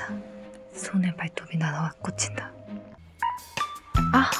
아, 하다 손에 발톱이 날아와 꽂힌다. 아!